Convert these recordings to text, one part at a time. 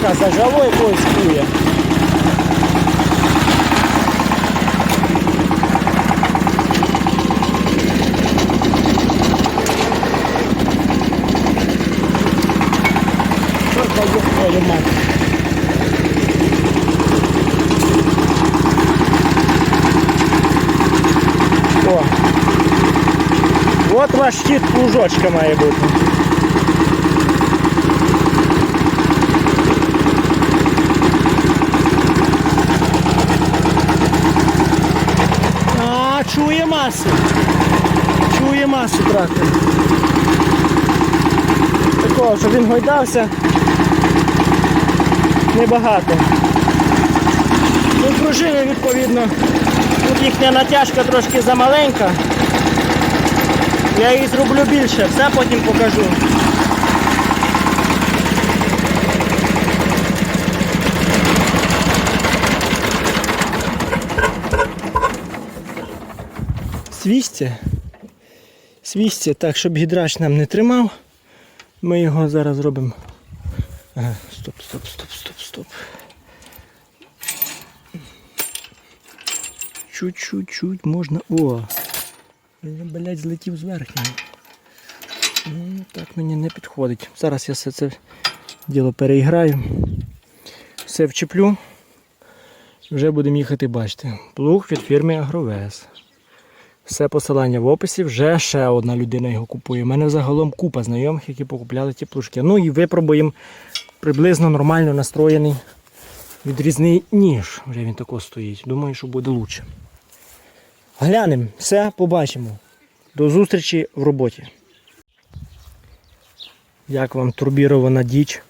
А сука, зажало якоюсь кує. Що дає твою мать? О! От ваш щит плужочка має бути. А, чує масу. Чує масу трактор. Такого, щоб він гойдався. Небагато. Ну, пружини, відповідно, тут їхня натяжка трошки замаленька. Я її зроблю більше, все потім покажу. Свістя. Свістя, так, щоб гідрач нам не тримав. Ми його зараз зробимо. Ага, стоп, стоп, стоп, стоп, стоп. Чуть-чуть-чуть можна. О! Він, блядь, злетів з верхнього. Ну, так мені не підходить. Зараз я все це діло переіграю. Все вчеплю. Вже будемо їхати, бачите. Плуг від фірми Агровес. Все посилання в описі, вже ще одна людина його купує. У мене загалом купа знайомих, які покупляли ті плужки. Ну і випробуємо приблизно нормально настроєний відрізний ніж. Вже він тако стоїть. Думаю, що буде краще. Глянемо, все побачимо. До зустрічі в роботі. Як вам турбірована діч?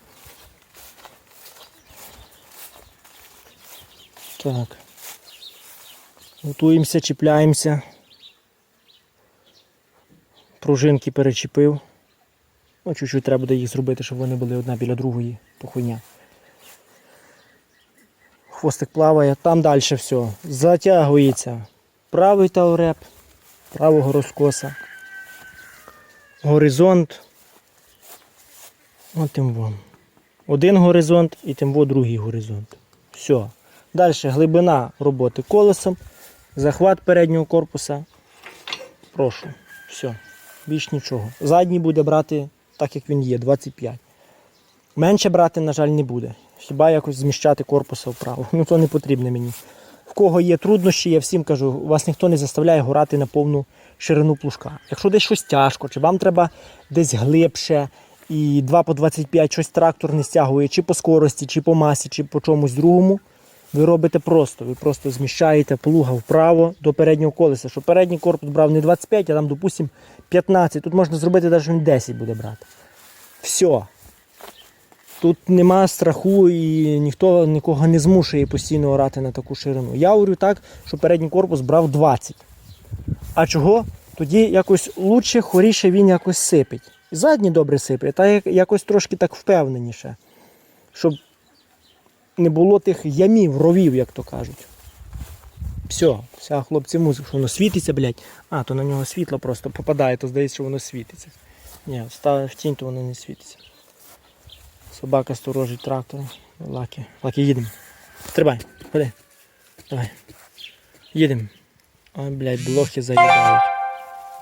Так. Готуємося, чіпляємося. Пружинки перечепив. Ну, чуть-чуть треба буде їх зробити, щоб вони були одна біля другої похуйня. Хвостик плаває, там далі все. Затягується. Правий тауреп, правого розкоса. Горизонт. От тим вон. Один горизонт і тим во другий горизонт. Все. Далі глибина роботи колесом, захват переднього корпуса. Прошу. Все. Більш нічого. Задній буде брати так, як він є, 25. Менше брати, на жаль, не буде. Хіба якось зміщати корпуса вправо. Ну то не потрібно мені. В кого є труднощі, я всім кажу, вас ніхто не заставляє горати на повну ширину плужка. Якщо десь щось тяжко, чи вам треба десь глибше і 2 по 25 щось трактор не стягує, чи по скорості, чи по масі, чи по чомусь другому, ви робите просто. Ви просто зміщаєте плуга вправо до переднього колеса, щоб передній корпус брав не 25, а там, допустимо, 15. Тут можна зробити навіть він 10 буде брати. Все. Тут нема страху і ніхто нікого не змушує постійно орати на таку ширину. Я говорю так, що передній корпус брав 20. А чого? Тоді якось лучше, хоріше він якось сипить. І задній добре сипить, та якось трошки так впевненіше. Щоб не було тих ямів, ровів, як то кажуть. Все, вся хлопці музик, що воно світиться, блядь. А, то на нього світло просто попадає, то здається, що воно світиться. Ні, в тінь, то воно не світиться. Собака сторожить трактор. Лаки. Лаки, їдемо. Стрибай, ходи. Давай. Їдемо. Ой, блядь, блохи заїдають.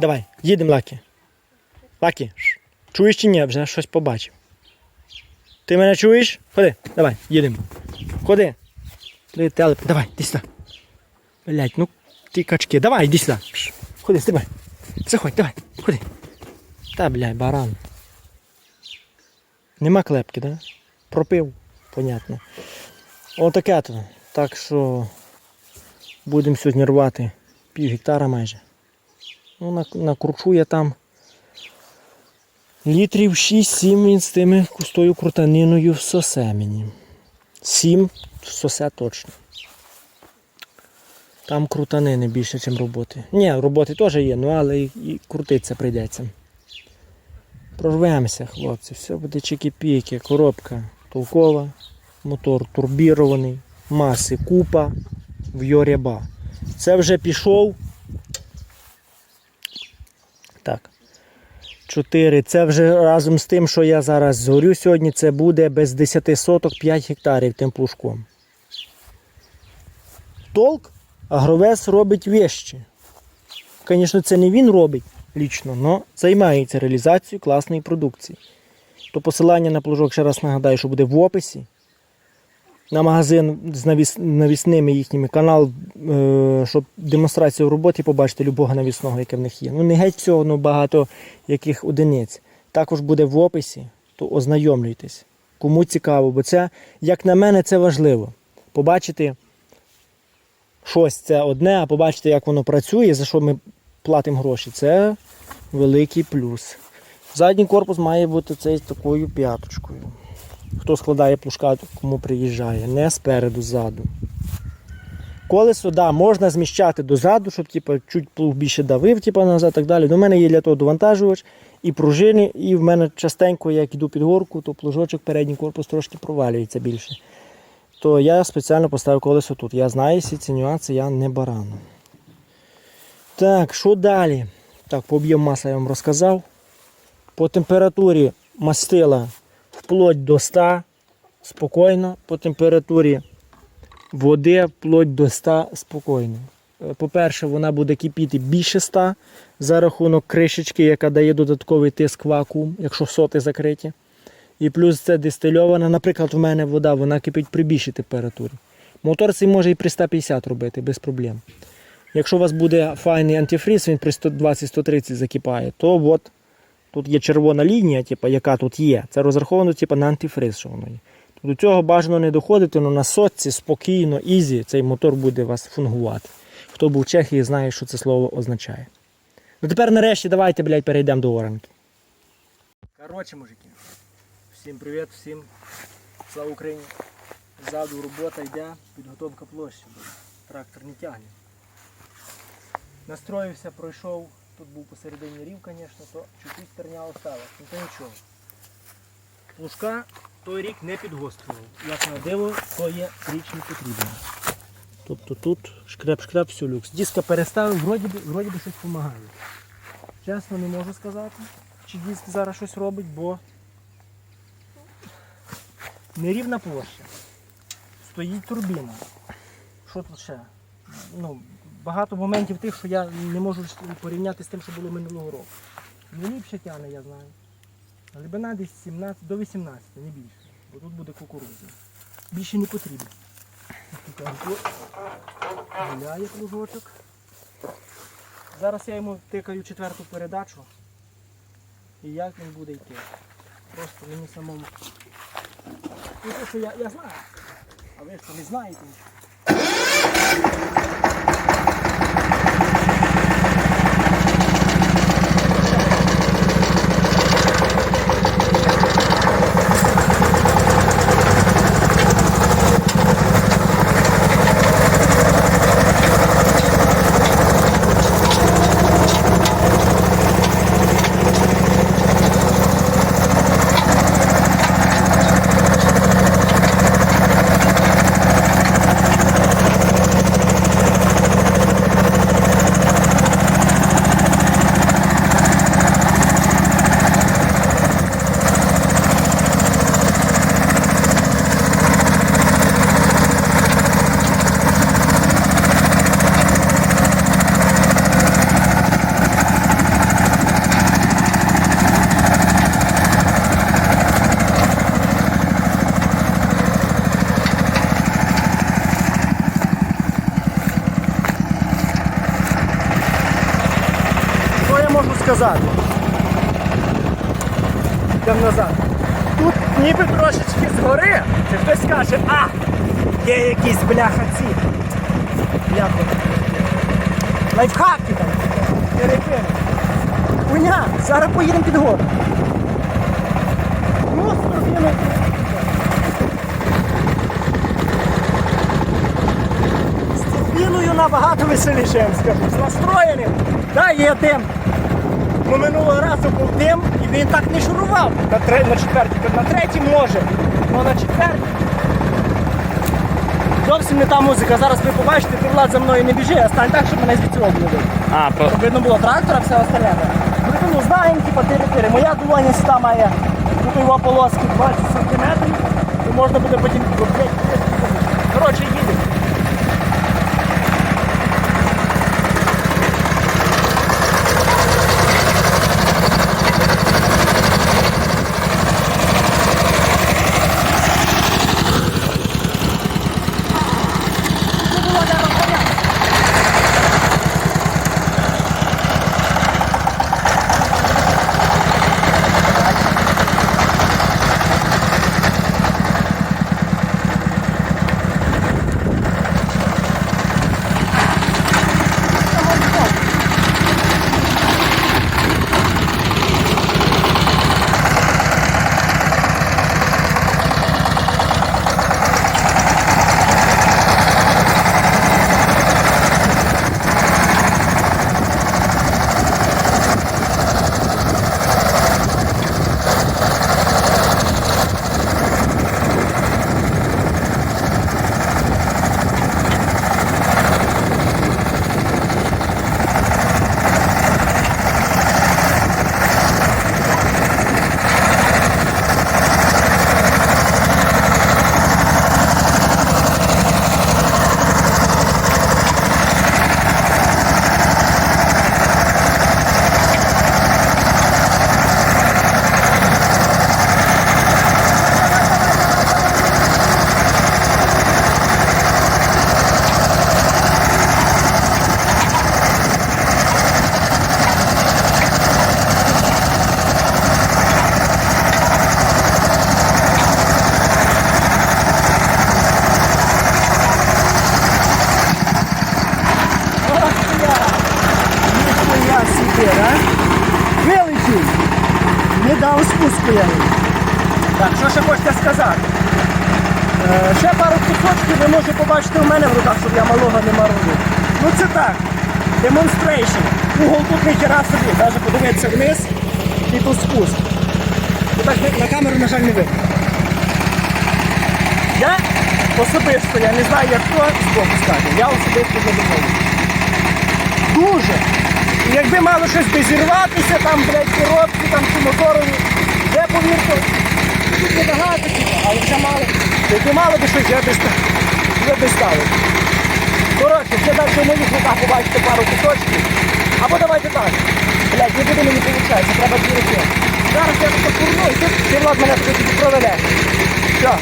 Давай, їдемо, Лаки. Лаки. Чуєш чи ні? Вже щось побачив. Ти мене чуєш? Ходи, давай, їдемо. Ходи. Давай, іди сюди. Блядь, ну ти качки. Давай, іди сюди. Ходи, стрибай. Заходь, давай, ходи. Та, блядь, баран. Нема клепки, да? Пропив, понятно. Отаке то. Так що будемо сьогодні рвати пів гектара майже. Ну, накручу я там літрів 6-7 він з тими з тою крутаниною всосе мені. 7 всосе точно. Там крутанини більше, ніж роботи. Ні, роботи теж є, ну але і, і крутитися прийдеться. Прорвемося, хлопці. Все буде чики-піки, коробка толкова, мотор турбірований, маси купа, вйоряба. Це вже пішов. Так. 4. Це вже разом з тим, що я зараз згорю сьогодні, це буде без 10 соток 5 гектарів тим плужком. Толк агровес робить вещі. Звісно, це не він робить лічно, але займається реалізацією класної продукції. То посилання на плужок, ще раз нагадаю, що буде в описі. На магазин з навіс, навісними їхніми канал, е, щоб демонстрацію в роботі побачити любого навісного, яке в них є. Ну не геть всього, ну багато яких одиниць. Також буде в описі, то ознайомлюйтесь. Кому цікаво, бо це, як на мене, це важливо. Побачити щось це одне, а побачити, як воно працює, за що ми платимо гроші, це великий плюс. Задній корпус має бути цей такою п'яточкою. Хто складає плужка, кому приїжджає, не спереду, ззаду. Колесо, да, можна зміщати дозаду, щоб типу, чуть плуг більше давив типу, назад так далі. У мене є для того довантажувач і пружини, і в мене частенько, як йду під горку, то плужочок передній корпус трошки провалюється більше. То я спеціально поставив колесо тут. Я знаю всі ці нюанси, я не баран. Так, що далі? Так, по об'єм маса я вам розказав. По температурі мастила вплоть до 100 спокійно, по температурі води вплоть до 100 спокійно. Е, По-перше, вона буде кипіти більше 100 за рахунок кришечки, яка дає додатковий тиск вакуум, якщо соти закриті. І плюс це дистильована. Наприклад, у мене вода вона кипить при більшій температурі. Мотор цей може і при 150 робити без проблем. Якщо у вас буде файний антифриз, він при 120-130 закипає, то от тут є червона лінія, типу, яка тут є. Це розраховано типу, на антифриз, що воно є. До цього бажано не доходити, але на сотці спокійно, ізі, цей мотор буде вас фунгувати. Хто був в Чехії, знає, що це слово означає. Ну тепер нарешті давайте, блядь, перейдемо до оранки. Коротше, мужики, всім привіт, всім слава Україні. Ззаду робота йде, підготовка площі. буде. Трактор не тягне. Настроївся, пройшов. Тут був посередині рів, звісно, то чуть-чуть стерня осталась. Ну то нічого. Плужка той рік не підгострював. Як на диво, то є річ не потрібна. Тобто тут шкреп-шкреп, все люкс. Диска переставив, вроді би, вроді би щось допомагає. Чесно не можу сказати, чи диск зараз щось робить, бо нерівна площа. Стоїть турбіна. Що тут ще? Ну, багато моментів тих, що я не можу порівняти з тим, що було минулого року. Ну ліпше тягне, я знаю. Глибина десь 17 до 18, не більше. Бо тут буде кукурудза. Більше не потрібно. Гуляє плужочок. Зараз я йому тикаю четверту передачу. І як він буде йти. Просто мені самому. Я, я знаю. А ви що не знаєте нічого. Що я можу сказати? Йдемо назад. Тут ніби трошечки згори, чи хтось скаже, а, є якісь бляха ці. Лайфхаки там. Перепини. Хуйня, зараз поїдемо під гору. Ну, турбіною. З набагато веселіше, я вам скажу. З настроєним. Да, є тим. Ну, минулого разу був тим, і він так не шурував. На, тре, на четвертій, на третій може. Ну на четвертій. Зовсім не та музика. Зараз ви побачите, ти Влад за мною не біжи, а стань так, щоб мене звідси видно. А, про... Щоб видно було трактора, все остальне. Ну, знаємо, типа тири-тири. Моя долоня сюди має тут його полоски 20 см, і можна буде потім Коротше, їдемо. Я малого не марую. Ну це так. Демонстрейшн. Угол тут не хера собі. Навіть подивитися вниз і тут спуск. Ну, так на камеру, на жаль, не видно. Я особисто, я не знаю, як хто збоку скаже, я особисто задоволений. Дуже. І якби мало щось би зірватися, там, блядь, коробки, там чи моторові, де повірте, тут небагато, типу, але вже мало. Якби мало би щось, я би ста- я би ставив. Коротше, ще далі в моїх руках побачите пару кусочків. Або давайте так. Блять, не буде мені виходить, треба дві руки. Зараз я тут курну, і ти Влад мене проведе. Все.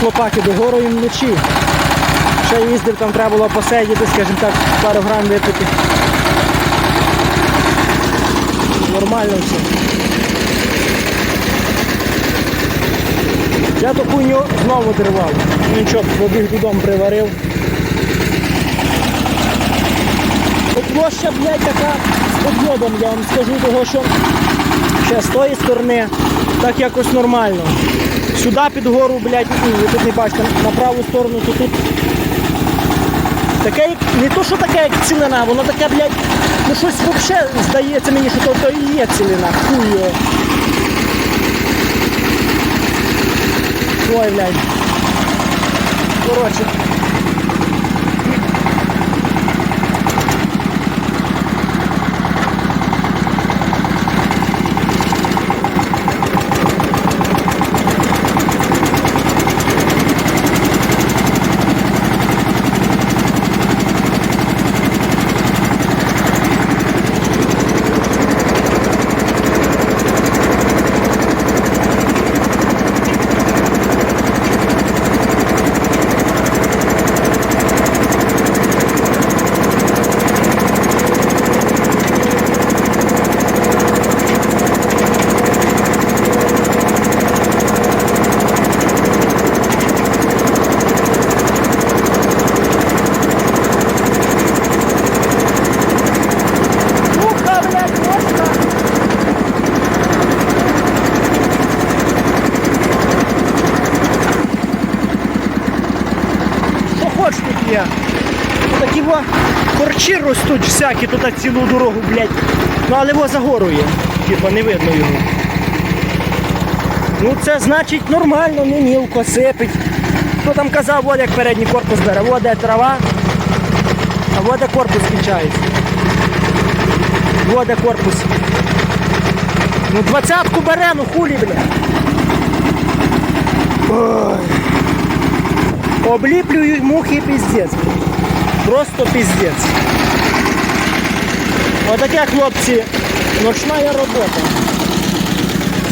Хлопаки до гору їм вночі. Ще їздив, там треба було посидіти, скажімо так, пару грам випити. Нормально все. Я ту хуйню знову дервав. Нічого, побіг додому приварив. Площа, блядь, така з подводом, я вам скажу того, що ще з тої сторони так якось нормально. Сюди під гору, блядь, ну, ви тут не бачите, на праву сторону, то тут таке, не то, що таке, як цілина, воно таке, блядь, ну щось взагалі здається мені, що то, то і є цілина. Хуй. Ой, блядь. Коротше. Муха, блядь, мошка. Що хоч тут є? Такі во корчі ростуть всякі, тут цілу дорогу, блядь. Ну але во за горою. Типа не видно його. Ну це значить нормально, не мілко сипить. Хто там казав, от як передній корпус бере, де трава, а де корпус кінчається. От корпус. Ну двадцятку бере, ну хулі, бля. Ой. Обліплюю мухи піздець. Просто піздець. Отаке, хлопці, ночна робота.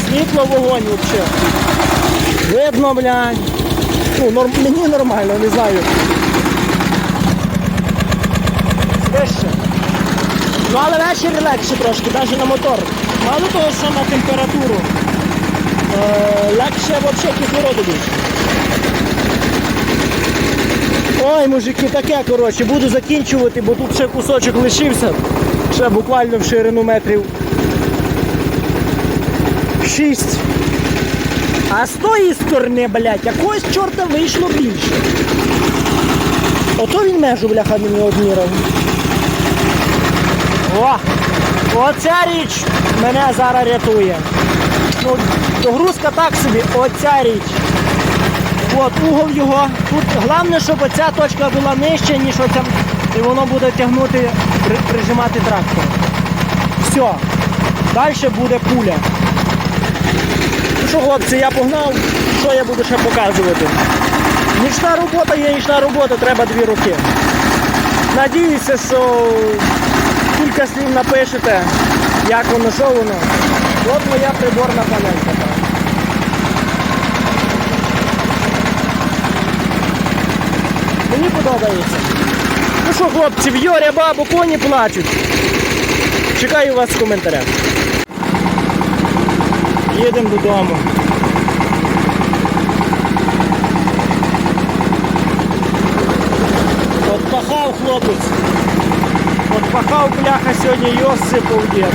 Світло, вогонь взагалі. Видно, блядь. Ну, норм... мені нормально, не знаю. Вище. Ну але ввечері легше трошки, навіть на мотор. Мало того, що на температуру. Е, легше взагалі кислороду більше. Ой, мужики, таке, коротше, буду закінчувати, бо тут ще кусочок лишився. Ще буквально в ширину метрів 6. А з тої сторони, блядь, якогось чорта вийшло більше. Ото він межу, бляха, мені одмірав. О! Оця річ мене зараз рятує. Ну, догрузка так собі, оця річ. От угол його. Тут головне, щоб оця точка була нижче, ніж оця, і воно буде тягнути, при- прижимати трактор. Все. Далі буде пуля. Ну що, хлопці, я погнав, що я буду ще показувати. Нічна робота є нічна робота, треба дві руки. Надіюся, що кілька слів напишете, як воно, що воно. От моя приборна панель така. Мені подобається. Що, хлопці, в'йоря бабу, коні плачуть. Чекаю вас в коментарях. Їдемо додому. От пахав хлопець. От пахав бляха сьогодні і осипав дід.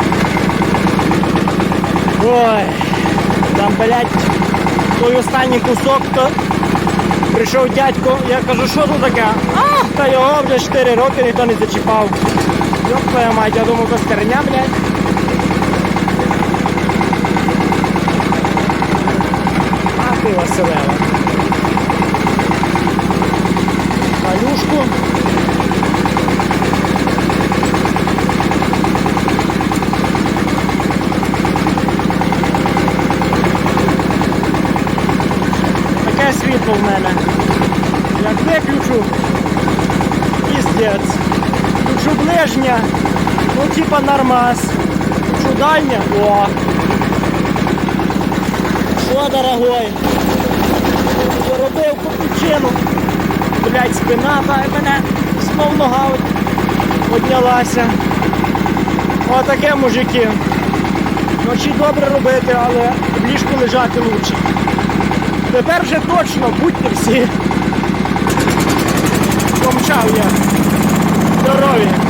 Ой, там, блядь, той останній кусок, то прийшов дядько, я кажу, що тут таке? А, та його вже 4 роки ніхто не зачіпав. Йоп твоя мать, я думав, то стерня, блядь. А ти Василева. Калюшку. Таке світло в мене. Я Так, виключу. Піздець. Включу ближня. Ну, типа нормас. Включу дальня. О. Що, дорогой? Заробив капучину. Блять, спина та мене знов нога однялася. Отаке, мужики. Вночі добре робити, але в ліжку лежати лучше. Тепер вже точно будьте всі. Помчав я. Здорові.